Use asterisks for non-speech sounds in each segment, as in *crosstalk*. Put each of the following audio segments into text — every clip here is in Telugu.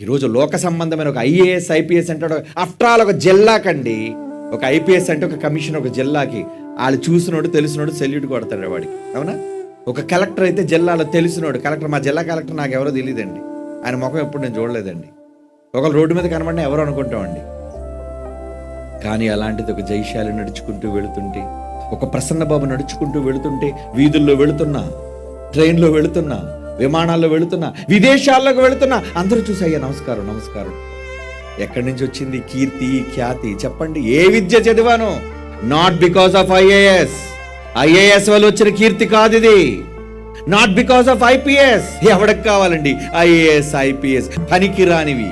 ఈరోజు లోక సంబంధమైన ఒక ఐఏఎస్ ఐపీఎస్ అంటే ఆఫ్టర్ ఆల్ ఒక జిల్లాకండి ఒక ఐపీఎస్ అంటే ఒక కమిషన్ ఒక జిల్లాకి. వాళ్ళు చూసినోడు తెలిసినోడు సెల్యూట్ కొడతాడు వాడికి. అవునా? ఒక కలెక్టర్ అయితే జిల్లాలో తెలిసినోడు. కలెక్టర్ మా జిల్లా కలెక్టర్ నాకు ఎవరో తెలియదండి. ఆయన ముఖం ఎప్పుడు నేను చూడలేదండి. ఒకళ్ళు రోడ్డు మీద కనబడినా ఎవరు అనుకుంటామండి. కానీ అలాంటిది ఒక జైశాలి నడుచుకుంటూ వెళుతుంటే ఒక ప్రసన్న బాబు నడుచుకుంటూ వెళుతుంటే వీధుల్లో వెళుతున్నా ట్రైన్లో వెళుతున్నా విమానాల్లో వెళుతున్నా విదేశాల్లోకి వెళుతున్నా అందరూ చూసి నమస్కారం నమస్కారం. ఎక్కడి నుంచి వచ్చింది కీర్తి ఖ్యాతి? చెప్పండి ఏ విద్య చదివాను? Not because of IAS IAS వల్ల వచ్చిన కీర్తి కాదు ఇది. నాట్ బికాస్ ఆఫ్ ఐపీఎస్ ఎవడకు కావాలండి? ఐఏఎస్ ఐపీఎస్ పనికి రానివి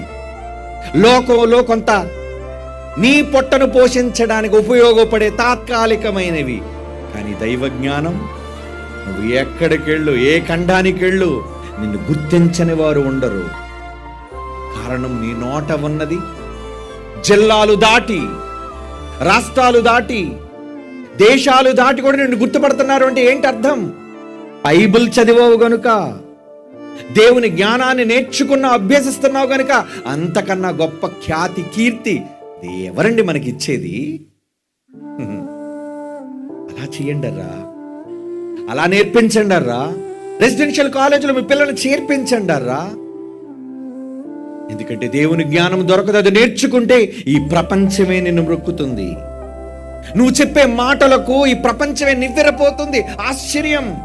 లోకంలో కొంత నీ పొట్టను పోషించడానికి ఉపయోగపడే తాత్కాలికమైనవి. కానీ దైవ జ్ఞానం నువ్వు ఎక్కడికెళ్ళు? ఏ ఖండానికెళ్ళు? నిన్ను గుర్తించని వారు ఉండరు. కారణం నీ నోట ఉన్నది. జిల్లాలు దాటి రాష్ట్రాలు దాటి దేశాలు దాటి కూడా నిన్ను గుర్తుపడుతున్నారు అంటే ఏంటి అర్థం? బైబిల్ చదివావు గనుక దేవుని జ్ఞానాన్ని నేర్చుకున్న అభ్యసిస్తున్నావు గనుక అంతకన్నా గొప్ప ఖ్యాతి కీర్తి ఎవరండి మనకి ఇచ్చేది *laughs* అలా చేయండి రా అలా నేర్పించండి అర్రా. రెసిడెన్షియల్ కాలేజీలో మీ పిల్లల్ని చేర్పించండి అర్రా. ఎందుకంటే దేవుని జ్ఞానం దొరకదు అది నేర్చుకుంటే ఈ ప్రపంచమే నిన్ను మొక్కుతుంది. నువ్వు చెప్పే మాటలకు ఈ ప్రపంచమే నివ్వెరపోతుంది. ఆశ్చర్యం.